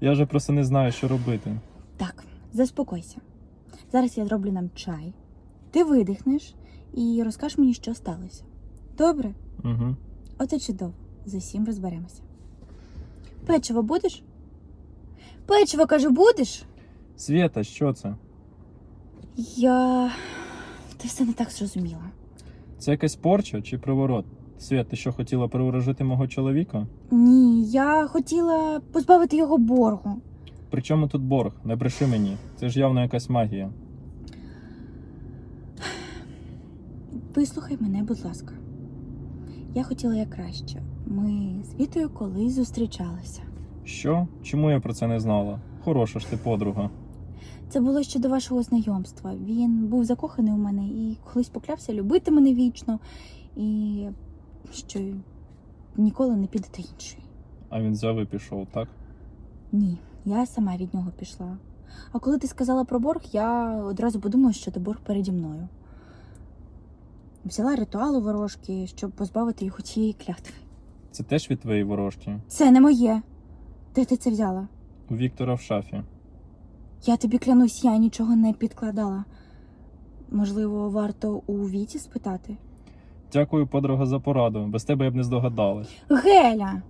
Я вже просто не знаю, що робити. Так, заспокойся. Зараз я зроблю нам чай. Ти видихнеш і розкажеш мені, що сталося. Добре? Угу. Оце чудово. З усім розберемося. Печиво будеш? Печиво, кажу, будеш? Свєта, що це? Я. Ти все не так зрозуміла. Це якась порча чи приворот? Свят, ти що хотіла приворожити мого чоловіка? Ні, я хотіла позбавити його боргу. При чому тут борг? Не бреши мені. Це ж явно якась магія. Вислухай мене, будь ласка. Я хотіла як краще. Ми з Вітою колись зустрічалися. Що? Чому я про це не знала? Хороша ж ти подруга. Це було ще до вашого знайомства. Він був закоханий у мене і колись поклявся любити мене вічно, і що ніколи не піде до іншої. А він взяв і пішов, так? Ні, я сама від нього пішла. А коли ти сказала про борг, я одразу подумала, що це борг переді мною. Взяла ритуал у ворожки, щоб позбавити його тієї клятви. Це теж від твоєї ворожки. Це не моє. Де ти це взяла? У Віктора в шафі. Я тобі клянусь, я нічого не підкладала. Можливо, варто у Віті спитати? Дякую, подруга, за пораду. Без тебе я б не здогадалась. Геля!